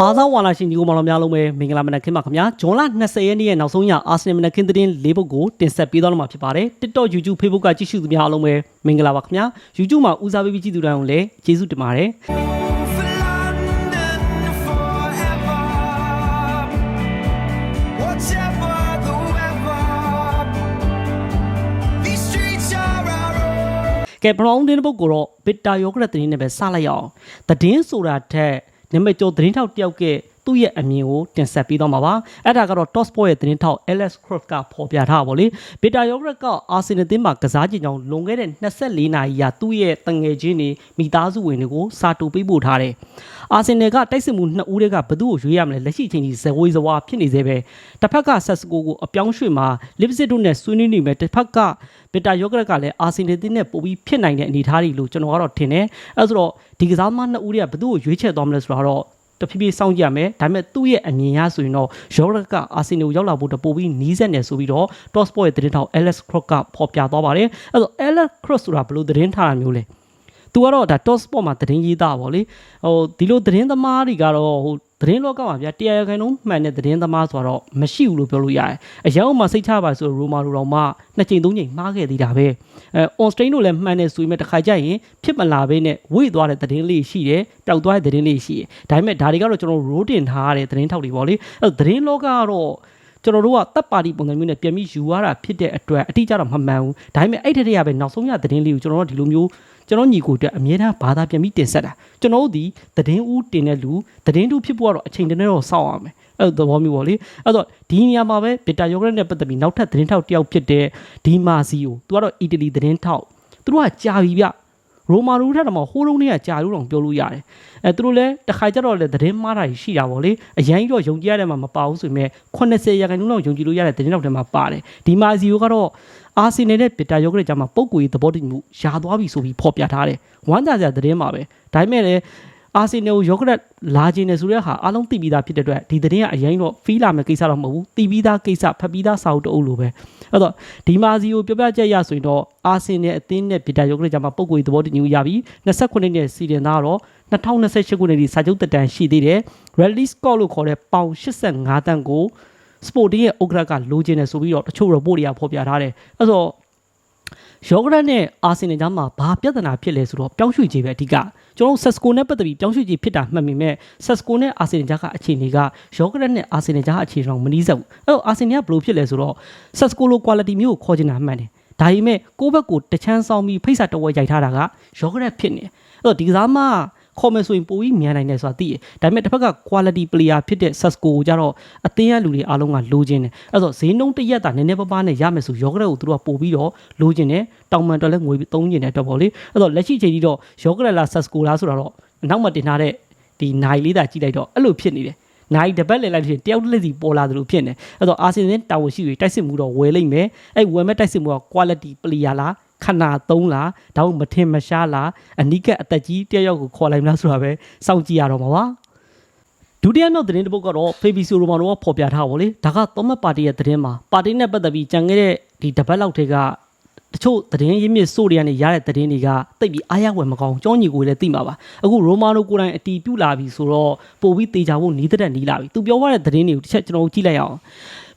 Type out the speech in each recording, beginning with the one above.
အားသောဝါလာရှင်ညီကိုမောင်တော်များလုံးပဲမင်္ဂလာမနက်ခင်းပါခင်ဗျာဂျွန်လ20ရက်နေ့ရဲ့နောက်ဆုံးရအာဆင်နယ်မနက်ခင်းသတင်း၄ပုဒ်ကိုတင်ဆက်ပေးသွားတော့မှာဖြစ်ပါတယ် TikTok YouTube Facebook ကကြည့်ရှုသူများအားလုံးပဲမင်္ဂလာပါခင်ဗျာ YouTube မှာဦးစားပေးပြီးကြည့်သူတိုင်းကိုလည်းကျေးဇူးတင်ပါတယ် For London forever, whatever the weather. These streets are our own. ကဲပရောင်းတင်းပုတ်ကိုတော့ဘစ်တာယောဂရက်သတင်းနဲ့ပဲစလိုက်ရအောင်သတင်းဆိုတာထက် နံပါတ်ကျော်သတင်းထောက်တယောက်က သူ့ရဲ့အမြင်ကိုတင်ဆက်ပေးသွားမှာပါအဲ့ဒါကတော့ Top Sport ရဲ့သတင်းထောက် Alex Croft ကဖော်ပြထားပါဗောလေဘစ်တာယောဂရက်ကအာဆင်နယ်တင်းမှာကစားကြည့်ကြောင်းလွန်ခဲ့တဲ့24နာရီကသူ့ရဲ့တငယ်ချင်းတွေမိသားစုဝင်တွေကိုစာတူပေးပို့ထားတယ်အာဆင်နယ်ကတိုက်စစ်မှုနှစ်ဦးတည်းကဘသူ့ကိုရွေးရမလဲလက်ရှိအချိန်ကြီးဇဝေးဇဝါဖြစ်နေသေးပဲတစ်ဖက်ကဆက်စကိုကိုအပြောင်းရွှေ့မှာလစ်ပစစ်တို့နဲ့ဆွေးနွေးနေမယ်တစ်ဖက်ကဘစ်တာယောဂရက်ကလည်းအာဆင်နယ်တင်းနဲ့ပို့ပြီးဖြစ်နိုင်တဲ့အနေအထားတွေလို့ကျွန်တော်ကတော့ထင်တယ်အဲဆိုတော့ဒီကစားမနှစ်ဦးတည်းကဘသူ့ကိုရွေးချယ်သွားမလဲဆိုတော့ တဖြည်းဖြည်းစောင့်ကြည့်ရမယ်ဒါပေမဲ့သူ့ရဲ့အမြင်ရဆိုရင်တော့ယောရက်ကအာဆင်နယ်ကိုရောက်လာဖို့တပိုပြီးနီးစက်နေဆိုပြီးတော့ Top Sport ရဲ့သတင်းထောက် Alex Cross ကဖော်ပြသွားပါတယ်အဲ့တော့ Alex Cross ဆိုတာဘယ်လိုသတင်းထားတာမျိုးလဲသူကတော့ဒါ Top Sport မှာသတင်းရေးသားပါဗောလေဟိုဒီလိုသတင်းသမားတွေကတော့ဟို သတင်းလောကမှာဗျာတရားရခိုင်လုံးမှန်တဲ့သတင်းသမားဆိုတော့မရှိဘူးလို့ပြောလို့ရတယ်အရင်ကမှစိတ်ချပါဆိုရိုမာလိုတော့မှနှစ်ချိန်သုံးချိန်မှားခဲ့သေးတာပဲအဲ on strain တို့လည်းမှန်တယ်ဆိုပေမဲ့တစ်ခါကြရင်ဖြစ်မလာဘဲနဲ့ဝေ့သွားတဲ့သတင်းလေးရှိတယ်ပျောက်သွားတဲ့သတင်းလေးရှိတယ်ဒါပေမဲ့ဒါတွေကတော့ကျွန်တော် road တင်ထားရတဲ့သတင်းထောက်တွေပေါ့လေအဲသတင်းလောကကတော့ကျွန်တော်တို့ကတပ်ပါတီပုံစံမျိုးနဲ့ပြန်ပြီးယူရတာဖြစ်တဲ့အတွက်အတိအကျတော့မမှန်ဘူးဒါပေမဲ့အဲ့ထက်တည်းရပဲနောက်ဆုံးရသတင်းလေးကိုကျွန်တော်တို့ဒီလိုမျိုး ကျွန်တော်ညီကိုအတွက်အမြဲတမ်းဘာသာပြန်ပြီးတင်ဆက်တာကျွန်တော်တို့ဒီသတင်းဦးတင်တဲ့လူသတင်းတူဖြစ်ဖို့ကတော့အချိန်တည်းနဲ့တော့စောင့်ရမယ်အဲ့သဘောမျိုးပေါ့လေအဲ့တော့ဒီနေရာမှာပဲဗီတာယောဂရက်နဲ့ပတ်သက်ပြီးနောက်ထပ်သတင်းထောက်တစ်ယောက်ဖြစ်တဲ့ဒီမာစီကိုသူကတော့အီတလီသတင်းထောက်သူတို့ကကြာပြီဗျ ရိုမာလူထက်တော့မဟိုးလုံးတွေကကြာလို့တော့ပြောလို့ရတယ်အဲသူတို့လည်းတစ်ခါကျတော့လည်းသတင်းမှားတာရှိတာပေါ့လေအရင်ကြီးတော့ယုံကြည်ရတဲ့မှာမပါဘူးဆိုပေမဲ့80ရာခိုင်နှုန်းလောက်ယုံကြည်လို့ရတဲ့သတင်းထောက်တွေမှာပါတယ်ဒီမာစီကိုကတော့အာဆင်နယ်နဲ့ဗီတာယောဂရက်ကြားမှာပုံကိုယ်ရေးသဘောတူမှုရှားသွားပြီဆိုပြီးဖော်ပြထားတယ်ဝမ်းသာစရာသတင်းပါပဲဒါပေမဲ့လည်း အာဆင်နယ်ကိုယောဂရက်လာခြင်းနဲ့ဆိုတဲ့ဟာအားလုံးသိပြီးသားဖြစ်တဲ့အတွက်ဒီသတင်းကအရင်တော့ဖီးလာမယ့်ကိစ္စတော့မဟုတ်ဘူးသိပြီးသားကိစ္စဖတ်ပြီးသားစာအုပ်တအုပ်လိုပဲအဲ့တော့ဒီမာစီကိုပြောပြချက်ရဆိုရင်တော့အာဆင်နယ်အသင်းနဲ့ဗီတာယောဂရက်ကြားမှာပုံကိုယ်ရေးသဘောတူညီမှုရပြီ29နှစ်စီတင်သားတော့2028ခုနှစ်ဒီစာချုပ်တက်တန်ရှိသေးတယ် Rally Scott လို့ခေါ်တဲ့ပေါင်85တန်းကို Sporting ရဲ့ဥက္ကဋ္ဌကလိုချင်တယ်ဆိုပြီးတော့တချို့ report တွေကဖော်ပြထားတယ်အဲ့တော့ယောဂရက်နဲ့အာဆင်နယ်ကြားမှာဘာပြဿနာဖြစ်လဲဆိုတော့ပြောင်းရွှေ့ခြင်းပဲအဓိက ကျွန်တော်တို့ဆက်စကိုနဲ့ပတ်သက်ပြီးပြောင်းရွှေ့ခြင်းဖြစ်တာမှတ်မိမဲ့ဆက်စကိုနဲ့အာဆင်နယ်ကြားကအခြေအနေကယောဂရက်နဲ့အာဆင်နယ်ကြားအခြေအနေတော့မနီးစပ်ဘူးအဲ့တော့အာဆင်နယ်ကဘယ်လိုဖြစ်လဲဆိုတော့ဆက်စကိုလို quality မျိုးကိုခေါ်ချင်တာမှန်တယ်ဒါပေမဲ့ကိုယ့်ဘက်ကိုတချမ်းဆောင်ပြီးဖိတ်စာတဝဲရိုက်ထားတာကယောဂရက်ဖြစ်နေတယ်အဲ့တော့ဒီကစားမ ခေါ်မယ်ဆိုရင်ပိုပြီးမြန်နိုင်တယ်ဆိုတာသိတယ်ဒါပေမဲ့တစ်ဖက်က quality player ဖြစ်တဲ့ Sasco ကိုကြတော့အသင်းရလူတွေအားလုံးကလိုချင်တယ်အဲ့တော့ဈေးနှုန်းတစ်ရက်တာနည်းနည်းပါးပါးနဲ့ရမယ်ဆိုယောဂရက်ကိုသူတို့ကပို့ပြီးတော့လိုချင်တယ်တောင်ပန်တော်လည်းငွေသုံးချင်တဲ့အတွက်ပေါ့လေအဲ့တော့လက်ရှိချိန်ကြီးတော့ယောဂရက်လား Sasco လားဆိုတာတော့နောက်မှတင်ထားတဲ့ဒီနိုင်လေးတာကြည့်လိုက်တော့အဲ့လိုဖြစ်နေတယ်နိုင်တပတ်လည်လိုက်လို့ရှိရင်တယောက်တစ်လက်စီပေါ်လာသလိုဖြစ်နေအဲ့တော့အာဆင်နယ်တာဝန်ရှိတွေတိုက်စစ်မှုတော့ဝယ်လိုက်မယ်အဲ့ဝယ်မဲ့တိုက်စစ်မှုက quality player လား ခဏသုံးလားဒါမှမထင်မရှားလားအနိကအသက်ကြီးတယောက်ယောက်ကိုခေါ်လိုက်မလားဆိုတာပဲစောင့်ကြည့်ရတော့မှာပါဒုတိယမြောက်သတင်းတစ်ပုဒ်ကတော့ဖေဘီဆိုရိုမာနိုကဖော်ပြထားပါလေဒါကသောမတ်ပါတီရဲ့သတင်းမှာပါတီနဲ့ပတ်သက်ပြီးကြံခဲ့တဲ့ဒီတပတ်လောက်တည်းကတချို့သတင်းရင်းမြစ်စိုးတွေကနေရတဲ့သတင်းတွေကတိတ်ပြီးအားရဝယ်မကောင်းကြောညီကိုလည်းသိမှာပါအခုရိုမာနိုကိုယ်တိုင်အတီးပြုတ်လာပြီဆိုတော့ပို့ပြီးတေချာဖို့နီးတဲ့နီးလာပြီသူပြောရတဲ့သတင်းတွေကိုတစ်ချက်ကျွန်တော်တို့ကြည့်လိုက်အောင်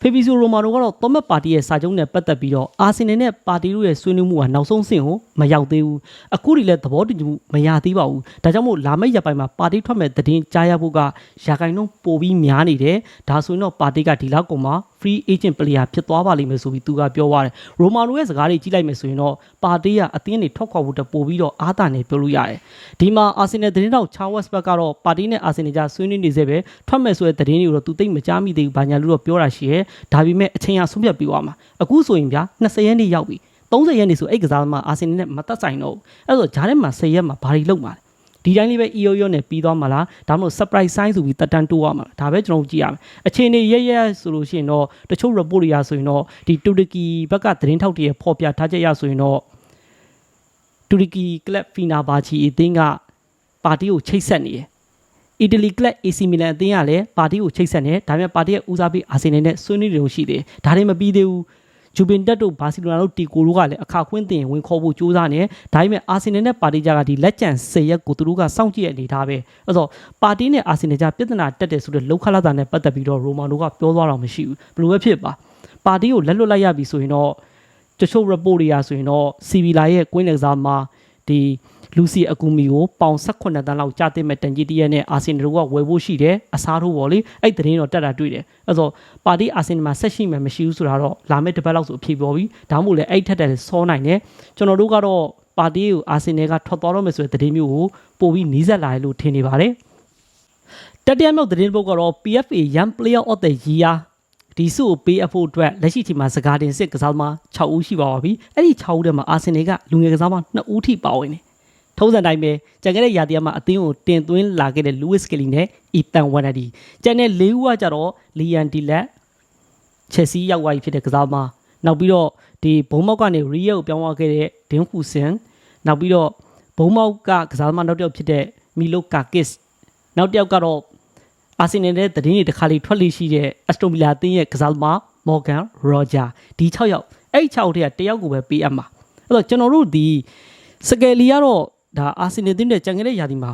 ဖေဘီဆိုရိုမာနိုကတော့သောမတ်ပါတီရဲ့စာချုပ်နဲ့ပတ်သက်ပြီးတော့အာဆင်နယ်နဲ့ပါတီတို့ရဲ့ဆွေးနွေးမှုကနောက်ဆုံးဆင့်ကိုမရောက်သေးဘူးအခုဒီလည်းသဘောတူညီမှုမရသေးပါဘူးဒါကြောင့်မို့လာမယ့်ရက်ပိုင်းမှာပါတီထွက်မဲ့သတင်းကြားရဖို့ကရာခိုင်နှုန်းပိုပြီးများနေတယ်ဒါဆိုရင်တော့ပါတီကဒီလောက်ကောင်မှာ free agent player ဖြစ်သွားပါလိမ့်မယ်ဆိုပြီးသူကပြောသွားတယ်ရိုမာနိုရဲ့စကားတွေကြည့်လိုက်မယ်ဆိုရင်တော့ပါတီကအသင်းတွေထွက်ခွာဖို့တပိုပြီးတော့အားတာနေပြောလို့ရတယ်ဒီမှာအာဆင်နယ်သတင်းတောက်ချာဝက်စ်ဘက်ကတော့ပါတီနဲ့အာဆင်နယ်ကြားဆွေးနွေးနေစေပဲထွက်မဲ့ဆိုတဲ့သတင်းတွေကိုတော့သူသိမကြားမိသေးဘူးဘာညာလို့တော့ပြောတာရှိရဲဒါပေမဲ့အချိန်ရဆုံးဖြတ်ပြီးသွားမှာအခုဆိုရင်ဗျာ20ရက်နေ့ရောက်ပြီ30ရက်နေ့ဆိုအဲ့ကစားသမားအာဆင်နယ်နဲ့မသက်ဆိုင်တော့ဘူးအဲ့တော့ဂျားထဲမှာ10ရက်မှာဘာတွေလုပ်မှာလဲဒီတိုင်းလေးပဲ EO ရောနဲ့ပြီးသွားမှာလားဒါမှမဟုတ် surprise sign ဆိုပြီးတက်တန်းတိုးရမှာလားဒါပဲကျွန်တော်တို့ကြည့်ရမယ်အခြေအနေရရဆိုလို့ရှိရင်တော့တချို့ report တွေရဆိုရင်တော့ဒီတူရကီဘက်ကသတင်းထောက်တွေရဲ့ဖော်ပြထားချက်ရဆိုရင်တော့တူရကီကလပ်ဖီနာဘာချီအသင်းကပါတီကိုချိတ်ဆက်နေတယ် အီတလီကလပ် AC မီလန်အသင်းကလည်းပါတီကိုချိတ်ဆက်နေတယ်ဒါပေမဲ့ပါတီရဲ့ဦးစားပေးအာဆင်နယ်နဲ့ဆွေးနွေးနေလို့ရှိသေးတယ်ဒါတွေမပြီးသေးဘူးဂျူဘင်တက်တို့ဘာစီလိုနာတို့တီကိုတို့ကလည်းအခါခွင့်တင်ဝင်ခေါ်ဖို့ကြိုးစားနေဒါပေမဲ့အာဆင်နယ်နဲ့ပါတီကြားကဒီလက်ကျန်10ရက်ကိုသူတို့ကစောင့်ကြည့်ရအနေထားပဲအဲ့တော့ပါတီနဲ့အာဆင်နယ်ကြားပြဿနာတက်တယ်ဆိုတဲ့လောက်ခလာတာနဲ့ပတ်သက်ပြီးတော့ရိုမာနိုကပြောသွားတော့မရှိဘူးဘယ်လိုပဲဖြစ်ပါပါတီကိုလက်လွတ်လိုက်ရပြီဆိုရင်တော့တချို့ report တွေရာဆိုရင်တော့စီဗီလာရဲ့ကွင်းလက်ကစားမှာဒီ လူစီအကူမီကိုပေါင်18တန်းလောက်ကြာတင်မဲ့တန်ကြီးတရက်နဲ့အာဆင်နယ်ကဝယ်ဖို့ရှိတယ်အစားထိုးပေါ့လေအဲ့သတင်းတော့တက်တာတွေ့တယ်အဲ့တော့ပါတီအာဆင်နယ်မှာဆက်ရှိမှမရှိဘူးဆိုတာတော့လာမယ့်တစ်ပတ်လောက်ဆိုအဖြေပေါ်ပြီဒါမှမဟုတ်လည်းအဲ့ထက်တယ်စောနိုင်တယ်ကျွန်တော်တို့ကတော့ပါတီကိုအာဆင်နယ်ကထွက်သွားတော့မယ်ဆိုတဲ့သတင်းမျိုးကိုပို့ပြီးနီးစပ်လာတယ်လို့ထင်နေပါတယ်တတိယမြောက်သတင်းပုတ်ကတော့ PFA Young Player of the Year ဒီစုကိုပေးအပ်ဖို့အတွက်လက်ရှိချိန်မှာစကားတင်စစ်ကစားသမား6ဦးရှိပါပါပြီအဲ့ဒီ6ဦးထဲမှာအာဆင်နယ်ကလူငယ်ကစားသမား2ဦးထိပါဝင်တယ် ထုံးစံတိုင်းပဲကြံခဲ့တဲ့ရာသီမှာအသင်းကိုတင်သွင်းလာခဲ့တဲ့ Lewis Kelly နဲ့ Ethan Wanadi ကျန်တဲ့၄ဦးကကြတော့ Liam Dillard ချက်စီရောက်သွားပြီဖြစ်တဲ့ကစားသမားနောက်ပြီးတော့ဒီဘုံမောက်ကနေ Rio ကိုပြောင်းသွားခဲ့တဲ့ Dean Husin နောက်ပြီးတော့ဘုံမောက်ကကစားသမားနောက်တစ်ယောက်ဖြစ်တဲ့ Milo Kakis နောက်တစ်ယောက်ကတော့အာဆင်နယ်ရဲ့သတင်းတွေတစ်ခါလေးထွက်လေရှိတဲ့အက်စတိုမီလာအသင်းရဲ့ကစားသမား Morgan Roger ဒီ6ယောက်အဲ့6ယောက်တည်းကတယောက်ကိုပဲပေးအပ်မှာအဲ့တော့ကျွန်တော်တို့ဒီစကယ်လီကတော့ ဒါအာဆင်နယ်အသင်းတဲ့ကြံခဲ့တဲ့ယာတီမှာ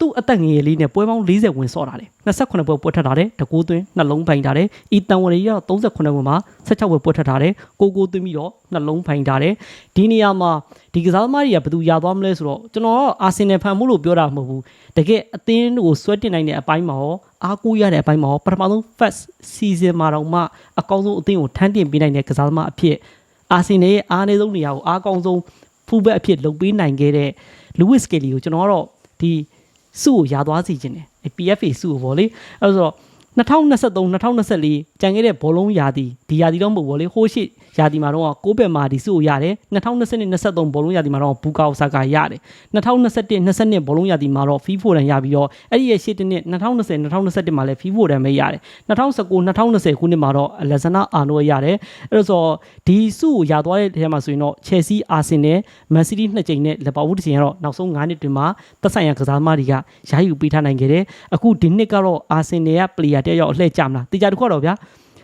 သူ့အသက်ငယ်လေးနဲ့ပွဲပေါင်း40ဝင်ဆော့တာတယ်28ပွဲပွဲထက်တာတယ်တကူသွင်းနှလုံးပိုင်တာတယ်အီတန်ဝရီကတော့38ပွဲမှာ16ပွဲပွဲထက်တာတယ်ကိုကိုသွင်းပြီးတော့နှလုံးပိုင်တာတယ်ဒီနေရာမှာဒီကစားသမားတွေကဘယ်သူရသွားမလဲဆိုတော့ကျွန်တော်ကအာဆင်နယ်ဖန်မှုလို့ပြောတာမဟုတ်ဘူးတကယ်အသင်းကိုဆွဲတင်နိုင်တဲ့အပိုင်းမှာရောအားကိုးရတဲ့အပိုင်းမှာရောပထမဆုံး first season မှာတော့မှအကောင်းဆုံးအသင်းကိုထမ်းတင်ပေးနိုင်တဲ့ကစားသမားအဖြစ်အာဆင်နယ်ရဲ့အားအနည်းဆုံးနေရာကိုအားကောင်းဆုံး ဖူးဘက်အဖြစ်လုပ်ပေးနိုင်ခဲ့တဲ့ Lewis Kelly ကိုကျွန်တော်ကတော့ဒီစုကိုရသွားစီခြင်းတယ် PFA စုကိုဗောလေအဲဆိုတော့ 2023 2024ကြံခဲ့တဲ့ဘောလုံးယာတီဒီယာတီတော့မဟုတ်ဘောလေဟိုးရှိယာတီမှာတော့ကိုးဘက်မှာဒီစုကိုရတယ်2020 23ဘောလုံးယာတီမှာတော့ဘူကာအိုဆာကာရတယ်2021 22ဘောလုံးယာတီမှာတော့ဖီဖိုဒန်ရပြီးတော့အဲ့ဒီရဲ့ရှေ့တစ်နှစ်2020 2021မှာလည်းဖီဖိုဒန်ပဲရတယ်2019 2020ခုနှစ်မှာတော့လက်ဇနာအာနိုရတယ်အဲ့တော့ဆိုဒီစုကိုရသွားတဲ့ထဲမှာဆိုရင်တော့ Chelsea Arsenal Man City နှစ်ကြိမ်နဲ့ Liverpool တစ်ကြိမ်ကတော့နောက်ဆုံး9နှစ်တွင်မှာသက်ဆိုင်ရာကစားသမားတွေကရယူပေးထားနိုင်ခဲ့တယ်အခုဒီနှစ်ကတော့ Arsenal က player တယောက်အလှည့်ကြမလားတေချာတစ်ခုတော့ဗျာ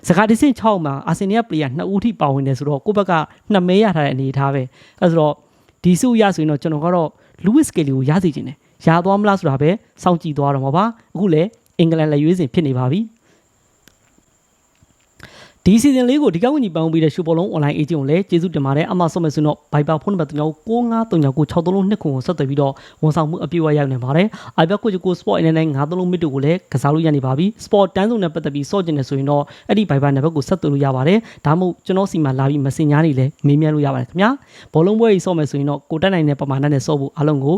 စကားတစ်ဆင့်6မှာအာဆင်နယ်က player 2ဦးထိပါဝင်တယ်ဆိုတော့ကိုယ့်ဘက်က2မဲရထားတဲ့အနေအထားပဲအဲဆိုတော့ဒီစုရဆိုရင်တော့ကျွန်တော်ကတော့ Lewis Kelly ကိုရစီခြင်းတယ်ရသွားမလားဆိုတာပဲစောင့်ကြည့်သွားတော့မှာပါအခုလည်းအင်္ဂလန်လက်ရွေးစင်ဖြစ်နေပါပြီ ဒီစီဇန်လေးကိုဒီကောက်ဝင်ကြီးပန်းပြီးတဲ့ရှူဘောလုံး online agent ကိုလည်းကျေးဇူးတင်ပါတယ်အမဆုံးမယ်ဆိုတော့ Viber ဖုန်းနံပါတ်39693963လုံးနှစ်ခုကိုဆက်သွယ်ပြီးတော့ဝန်ဆောင်မှုအပြည့်အဝရောက်နေပါတယ်။ iPad ကိုကို Sport အနေနဲ့93လုံးမစ်တို့ကိုလည်းကစားလို့ရနေပါပြီ။ Sport တန်းစုံနဲ့ပတ်သက်ပြီးစော့ကျင်နေဆိုရင်တော့အဲ့ဒီ Viber နံပါတ်ကိုဆက်သွယ်လို့ရပါတယ်။ဒါမှမဟုတ်ကျွန်တော်စီမှာလာပြီး Messenger တွေလည်းမေးမြန်းလို့ရပါတယ်ခင်ဗျာ။ဘောလုံးပွဲကြီးစော့မယ်ဆိုရင်တော့ကိုတက်နိုင်တဲ့ပမာဏနဲ့စော့ဖို့အားလုံးကို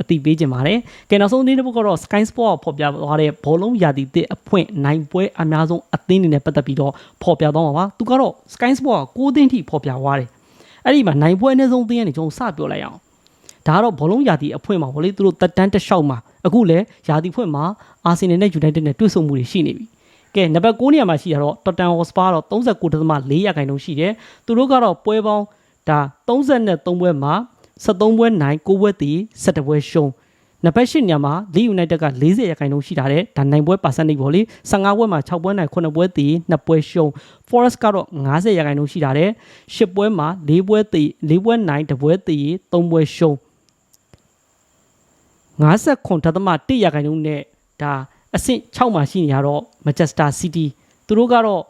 အတိပေးခြင်းပါတယ်။ကဲနောက်ဆုံးသတင်းတစ်ပုဒ်ကတော့ Sky Sport ဖော်ပြသွားတဲ့ဘောလုံးရာသီတစ်အဖွင့်နိုင်ပွဲအများဆုံးအသင်းတွေနဲ့ပတ်သက်ပြီးတော့ဖော်ပြသွားမှာပါ။သူကတော့ Sky Sport က6သင်းထိဖော်ပြသွားတယ်။အဲ့ဒီမှာနိုင်ပွဲအနည်းဆုံးအသင်းကနေကျွန်တော်စပြောလိုက်အောင်။ဒါကတော့ဘောလုံးရာသီအဖွင့်မှာဗောလေသူတို့တက်တန်းတစ်လျှောက်မှာအခုလည်းရာသီဖွင့်မှာအာဆင်နယ်နဲ့ယူနိုက်တက်နဲ့တွေ့ဆုံမှုတွေရှိနေပြီ။ကဲနံပါတ်9နေရာမှာရှိတာတော့ Tottenham Hotspur တော့39.4ရာခိုင်နှုန်းရှိတယ်။သူတို့ကတော့ပွဲပေါင်းဒါ33ပွဲမှာ 73ပွဲနိုင်9ပွဲတည်17ပွဲရှုံးနံပါတ်8ညမှာလီယူနိုက်တက်က40ရာခိုင်နှုန်းရှိထားတယ်ဒါနိုင်ပွဲပါစနိတ်ပေါ့လေ15ပွဲမှာ6ပွဲနိုင်9ပွဲတည်2ပွဲရှုံး Forest ကတော့90ရာခိုင်နှုန်းရှိထားတယ်10ပွဲမှာ4ပွဲတည်4ပွဲနိုင်2ပွဲတည်3ပွဲရှုံး59.1ရာခိုင်နှုန်းနဲ့ဒါအဆင့်6မှာရှိနေရတော့ Manchester City သူတို့ကတော့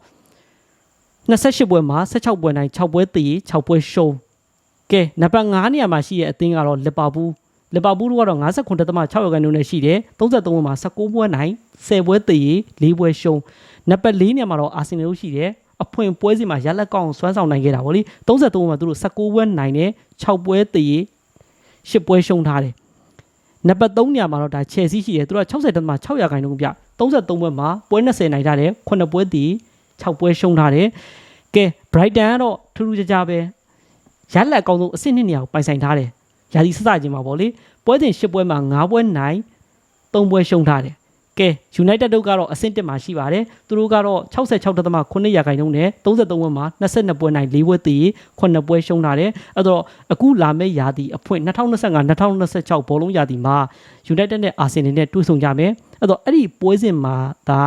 28ပွဲမှာ16ပွဲနိုင်6ပွဲတည်6ပွဲရှုံး ကဲနံပါတ်9နေရာမှာရှိတဲ့အသင်းကတော့လီဗာပူးလီဗာပူးတို့ကတော့59.6ရာခိုင်နှုန်းနဲ့ရှိတယ်33ပွဲမှာ19ပွဲနိုင်10ပွဲတည်4ပွဲရှုံးနံပါတ်4နေရာမှာတော့အာဆင်နယ်တို့ရှိတယ်အဖွင့်ပွဲစဉ်မှာရလက်ကောင်းစွမ်းဆောင်နိုင်ခဲ့တာဗောလေ33ပွဲမှာသူတို့19ပွဲနိုင်တယ်6ပွဲတည်10ပွဲရှုံးထားတယ်နံပါတ်3နေရာမှာတော့ဒါ Chelsea ရှိတယ်သူတို့က60.6ရာခိုင်နှုန်းပြ33ပွဲမှာပွဲ20နိုင်ထားတယ်9ပွဲတည်6ပွဲရှုံးထားတယ်ကဲ Brighton ကတော့ထူးထူးခြားခြားပဲ ရလက်အကောင်းဆုံးအဆင့်နှစ်နေရာကိုပိုင်ဆိုင်ထားတယ်။ရာသီစစချင်းမှာပေါ့လေ။ပွဲစဉ်၈ပွဲမှာ၅ပွဲနိုင်၃ပွဲရှုံးထားတယ်။ကဲ United တို့ကတော့အဆင့်1မှာရှိပါတယ်။သူတို့ကတော့66.9ရာခိုင်နှုန်းနဲ့33ပွဲမှာ22ပွဲနိုင်4ပွဲတည်9ပွဲရှုံးထားတယ်။အဲ့တော့အခုလာမယ့်ရာသီအဖွင့်2025-2026ဘောလုံးရာသီမှာ United နဲ့ Arsenal နဲ့တွေ့ဆုံကြမယ်။အဲ့တော့အဲ့ဒီပွဲစဉ်မှာဒါ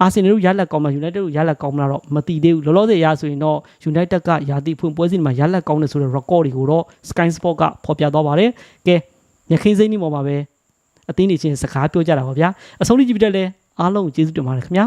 အာဆင်နယ်တို့ရလက်ကောင်းမှာ United တို့ရလက်ကောင်းမလားတော့မသိသေးဘူးလောလောဆယ်အရဆိုရင်တော့ United ကယာတိဖွင့်ပွဲစဉ်မှာရလက်ကောင်းတယ်ဆိုတဲ့ record တွေကိုတော့ Sky Sport ကဖော်ပြသွားပါတယ်ကဲညခင်းစိမ့်နေပေါ်မှာပဲအသင်းတွေချင်းစကားပြောကြတာပါဗျာအဆုံးထိကြည့်ပြတဲ့လဲအားလုံးကိုကျေးဇူးတင်ပါတယ်ခင်ဗျာ